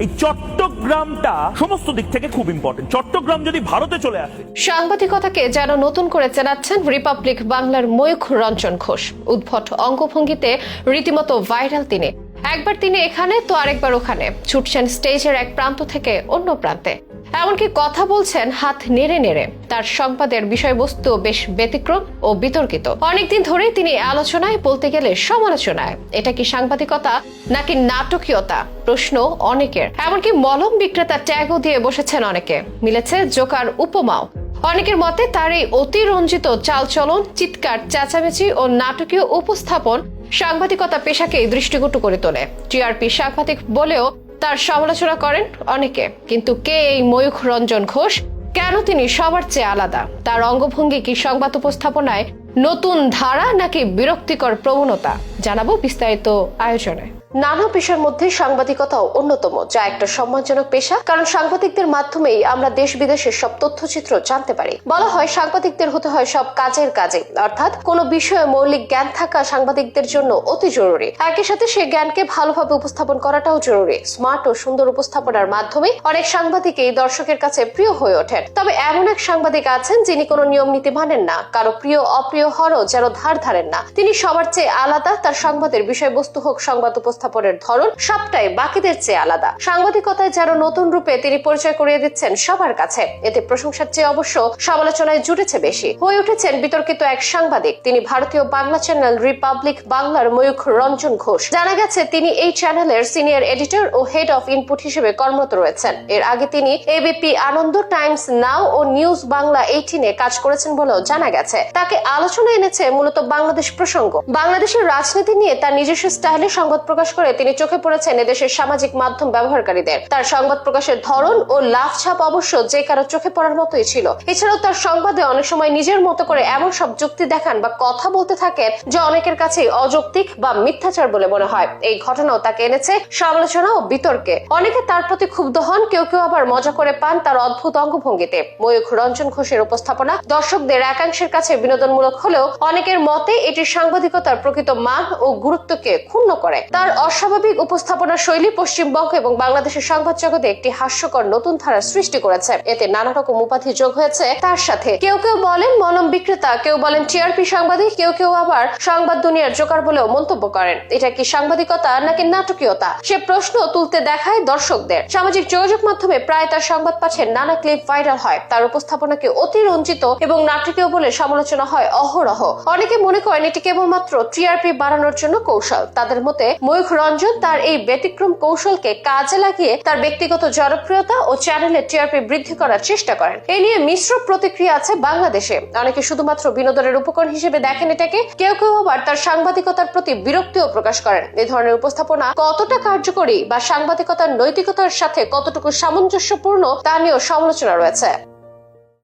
এই চট্টগ্রামটা সমস্ত দিক থেকে খুব ইম্পর্টেন্ট চট্টগ্রাম যদি ভারতে চলে আসে। সাংবাদিকতাকে যেন নতুন করে চেনাচ্ছেন রিপাবলিক বাংলার ময়ূখ রঞ্জন ঘোষ। উদ্ভট অঙ্গভঙ্গিতে রীতিমতো ভাইরাল তিনি। একবার তিনি এখানে, তো আরেকবার ওখানে। ছুটছেন স্টেজের এক প্রান্ত থেকে অন্য প্রান্তে। এমনকি কথা বলছেন হাত নেড়ে নেড়ে। তার সংবাদের বিষয়বস্তু বেশ ব্যতিক্রম ও বিতর্কিত। অনেকদিন ধরে তিনি আলোচনায় বলতে গেলে সমালোচনায়। এটা কি সাংবাদিকতা, নাকি নাটকীয়তা? প্রশ্ন অনেকের। এমনকি মলম বিক্রেতা ট্যাগও দিয়ে বসেছেন অনেকে। মিলেছে জোকার উপমাও। অনেকের মতে তার এই অতিরঞ্জিত চালচলন, চিৎকার, চেঁচামেচি ও নাটকীয় উপস্থাপন সাংবাদিকতা পেশাকে দৃষ্টিকটু করে তোলে। টিআরপি সাংবাদিক বলেও তার সমালোচনা করেন অনেকে। কিন্তু কে এই ময়ূখ রঞ্জন ঘোষ? কেন তিনি সবার চেয়ে আলাদা? তার অঙ্গভঙ্গি কি সংবাদ উপস্থাপনায় নতুন ধারা নাকি বিরক্তিকর প্রবণতা? জানাব বিস্তারিত আয়োজনে। নানা পেশার মধ্যে সাংবাদিকতাও অন্যতম, যা একটা সম্মানজনক পেশা। কারণ সাংবাদিকদের মাধ্যমেই আমরা দেশ বিদেশের সব তথ্যচিত্র জানতে পারি। বলা হয়, সাংবাদিকদের হতে হয় সব কাজের কাজে। অর্থাৎ, কোনো বিষয়ে মৌলিক জ্ঞান থাকা সাংবাদিকদের জন্য অতি জরুরি। একই সাথে সেই জ্ঞানকে ভালোভাবে উপস্থাপন করাটাও জরুরি। স্মার্ট ও সুন্দর উপস্থাপনার মাধ্যমে অনেক সাংবাদিকই দর্শকের কাছে প্রিয় হয়ে ওঠেন। তবে এমন এক সাংবাদিক আছেন, যিনি কোনো নিয়ম নীতি মানেন না। কারও প্রিয় অপ্রিয় হরও যেন ধার ধারেন না। তিনি সবার চেয়ে আলাদা, তার সংবাদের বিষয়বস্তু হোক সংবাদ উপস্থাপনের ধরন, সবটাই বাকিদের চেয়ে আলাদা। সাংবাদিকতায় যেন নতুন রূপে তিনি পরিচয় করিয়ে দিচ্ছেন সবার কাছে, এতে প্রশংসার চেয়ে অবশ্য সমালোচনায় জুটেছে বেশি। হয়ে উঠেছেন বিতর্কিত এক সাংবাদিক, তিনি ভারতীয় বাংলা চ্যানেল রিপাবলিক বাংলার ময়ূখ রঞ্জন ঘোষ। জানা গেছে, তিনি এই চ্যানেলের সিনিয়র এডিটর ও হেড অফ ইনপুট হিসেবে কর্মরত রয়েছেন। এর আগে তিনি এবিপি আনন্দ, টাইমস নাও ও নিউজ বাংলা এইটিনে কাজ করেছেন বলেও জানা গেছে। তাকে আলোচনা এনেছে মূলত বাংলাদেশ প্রসঙ্গ। বাংলাদেশের রাজনীতি নিয়ে তার নিজস্ব স্টাইলে সংবাদ প্রকাশ করে তিনি চোখে পড়েছেন এদেশের সামাজিক মাধ্যম ব্যবহারকারীদের। তার সংবাদ প্রকাশের ধরন ও লাভ ছাপ অবশ্য যে কারও চোখে পড়ার মতোই ছিল। এছাড়াও তার সংবাদে অনেক সময় নিজের মতো করে এমন সব যুক্তি দেখান বা কথা বলতে থাকেন যা অনেকের কাছে অযৌক্তিক বা মিথ্যাচার বলে মনে হয়। এই ঘটনাও তাকে এনেছে সমালোচনা ও বিতর্কে। অনেকে তার প্রতি ক্ষুব্ধ হন, কেউ কেউ আবার মজা করে পান তার অদ্ভুত অঙ্গভঙ্গিতে। ময়ূখ রঞ্জন ঘোষের উপস্থাপনা দর্শকদের একাংশের কাছে বিনোদনমূলক হলেও অনেকের মতে এটি সাংবাদিকতার প্রকৃত মান ও গুরুত্বকে ক্ষুণ্ণ করে। তার অস্বাভাবিক উপস্থাপনা শৈলী পশ্চিমবঙ্গ এবং বাংলাদেশের সংবাদ জগতে একটি হাস্যকর নতুন ধারার সৃষ্টি করেছে। এতে নানা রকম উপাধি যোগ হয়েছে তার সাথে। কেউ কেউ বলেন মলম বিক্রেতা, কেউ বলেন টিআরপি সাংবাদিক, কেউ কেউ আবার সংবাদ দুনিয়ার জোকার বলেও মন্তব্য করেন। এটা কি সাংবাদিকতা নাকি নাটকীয়তা? সে প্রশ্ন তুলতে দেখায় দর্শকদের। সামাজিক যোগাযোগ মাধ্যমে প্রায় তার সংবাদ পাচ্ছেন নানা ক্লিপ ভাইরাল হয়। তার উপস্থাপনাকে অতি রঞ্জিত এবং নাটকীয় বলে সমালোচনা হয় অহরহ। অনেকে মনে করেন এটি কেবলমাত্র টিআরপি বাড়ানোর জন্য কৌশল। তাদের মতে, ময়ূখ রঞ্জন তার এই ব্যতিক্রম কৌশলকে কাজে লাগিয়ে তার ব্যক্তিগত জনপ্রিয়তা ও চ্যানেলের টিআরপি বৃদ্ধি করার চেষ্টা করেন। এ নিয়ে মিশ্র প্রতিক্রিয়া আছে বাংলাদেশে। অনেকে শুধুমাত্র বিনোদনের উপকরণ হিসেবে দেখেন এটাকে, কেউ কেউ আবার তার সাংবাদিকতার প্রতি বিরক্তিও প্রকাশ করেন। এ ধরনের উপস্থাপনা কতটা কার্যকরী বা সাংবাদিকতার নৈতিকতার সাথে কতটুকু সামঞ্জস্যপূর্ণ তা নিয়েও সমালোচনা রয়েছে।